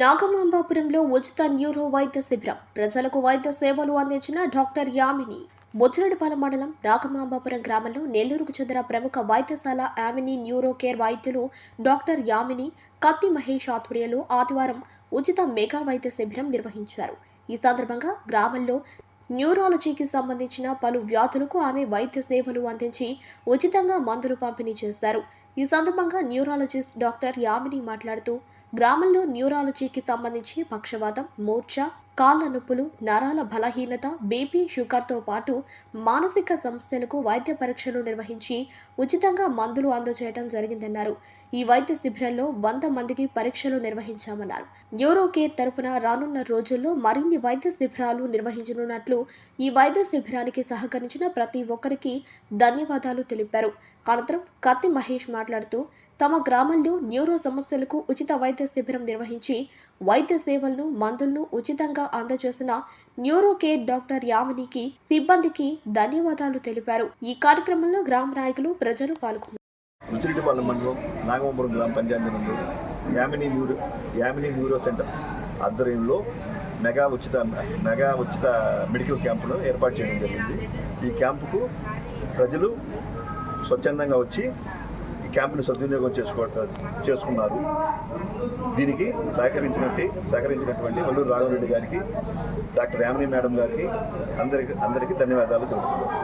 నాగమాంబాపురంలో ఉచిత న్యూరో వైద్య శిబిరం. ప్రజలకు వైద్య సేవలు అందించిన డాక్టర్ యామిని. బొచ్చిరెడ్డిపాలెం మండలం నాగమాంబాపురం గ్రామంలో నెల్లూరుకు చెందిన ప్రముఖ వైద్యశాల యామిని న్యూరో కేర్ వైద్యులు డాక్టర్ యామిని కత్తి మహేష్ ఆధ్వర్యంలో ఆదివారం ఉచిత మెగా వైద్య శిబిరం నిర్వహించారు. ఈ సందర్భంగా గ్రామంలో న్యూరాలజీకి సంబంధించిన పలు వ్యాధులకు ఆమె వైద్య సేవలు అందించి ఉచితంగా మందులు పంపిణీ చేశారు. ఈ సందర్భంగా న్యూరాలజిస్ట్ డాక్టర్ యామిని మాట్లాడుతూ గ్రామంలో న్యూరాలజీకి సంబంధించి పక్షవాతం మూర్ఛ కాళ్ళ నొప్పులు నరాల బలహీనత బీపీ షుగర్తో పాటు మానసిక సమస్యలకు వైద్య పరీక్షలు నిర్వహించి ఉచితంగా మందులు అందజేయడం జరిగిందన్నారు. ఈ వైద్య శిబిరంలో వంద మందికి పరీక్షలు నిర్వహించామన్నారు. న్యూరో కేర్ తరపున రానున్న రోజుల్లో మరిన్ని వైద్య శిబిరాలు నిర్వహించనున్నట్లు ఈ వైద్య శిబిరానికి సహకరించిన ప్రతి ఒక్కరికి ధన్యవాదాలు తెలిపారు. అనంతరం కత్తి మహేష్ మాట్లాడుతూ తమ గ్రామంలో న్యూరో సమస్యలకు ఉచిత వైద్య శిబిరం నిర్వహించి వైద్య సేవలను మందులను ఉచితంగా అందజేసిన న్యూరో కేర్ డాక్టర్ యామినికి సిబ్బందికి ధన్యవాదాలు తెలిపారు. ఈ కార్యక్రమంలో గ్రామ నాయకులు ప్రజలు పాల్గొన్నారు. రుచిరెడ్డిపాలెం మండలం నాగమపురం గ్రామ పంచాయతీ నందు Yamini neuro Yamini neuro centre ఆధ్వర్యంలో మెగా ఉచిత మెగా ఉచిత మెడికల్ క్యాంపును ఏర్పాటు చేయడం జరిగింది. ఈ క్యాంపుకు ప్రజలు స్వచ్ఛందంగా వచ్చి ఈ క్యాంపుని సద్వినియోగం చేసుకో చేసుకున్నారు. దీనికి సహకరించినట్టు సహకరించినటువంటి వల్లూరు రాఘవరెడ్డి గారికి డాక్టర్ యామిని మేడం గారికి అందరికి అందరికీ ధన్యవాదాలు తెలుపుతున్నాను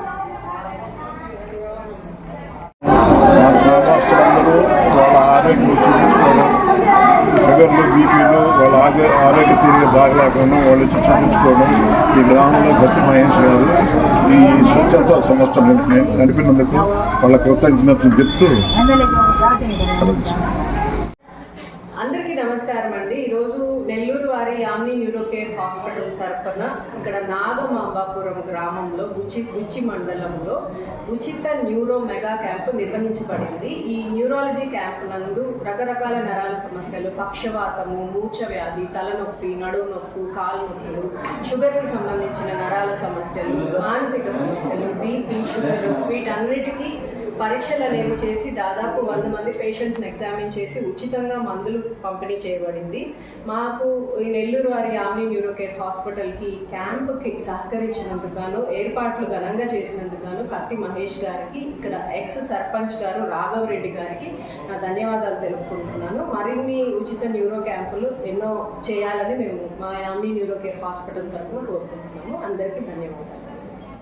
గ్రామస్తులందరూ వాళ్ళ ఆరోగ్యం షుగర్లు బీపీలు వాళ్ళ ఆరోగ్య ఆరోగ్య తీరుగా బాగలేకుండా వాళ్ళు చూపించుకోవడం ఈ గ్రామంలో గట్టి మహేష్ గారు స్వచ్ఛత సంవత్సరం నడిపినందుకు వాళ్ళ కృతజ్ఞతలు చెప్తూ అందరికీ నమస్కారం అండి. ఈరోజు నెల్లూరు వారి యామ్ని న్యూరో కేర్ హాస్పిటల్ తరఫున ఇక్కడ నాగమాంబాపురం గ్రామంలో బుచ్చి బుచ్చి మండలంలో ఉచిత న్యూరో మెగా క్యాంపు నిర్వహించబడింది. ఈ న్యూరాలజీ క్యాంప్ నందు రకరకాల నరాల సమస్యలు పక్షవాతము మూర్ఛ వ్యాధి తలనొప్పి నడుము నొప్పు కాలు నొప్పులు షుగర్కి సంబంధించిన నరాల సమస్యలు మానసిక సమస్యలు బీపీ షుగర్ వీటన్నిటి పరీక్షలు చేసి దాదాపు వంద మంది పేషెంట్స్ని ఎగ్జామిన్ చేసి ఉచితంగా మందులు పంపిణీ చేయబడింది. మాకు ఈ నెల్లూరు వారి ఆమ్ని న్యూరోకేర్ హాస్పిటల్కి క్యాంప్కి సహకరించినందుకు గాను ఏర్పాట్లు ఘనంగా చేసినందుకు గాను కత్తి మహేష్ గారికి ఇక్కడ ఎక్స్ సర్పంచ్ గారు రాఘవరెడ్డి గారికి నా ధన్యవాదాలు తెలుపుకుంటున్నాను. మరిన్ని ఉచిత న్యూరో క్యాంపులు ఎన్నో చేయాలని మేము మా యామ్ని న్యూరోకేర్ హాస్పిటల్ తరఫున కోరుకుంటున్నాము. అందరికీ ధన్యవాదాలు.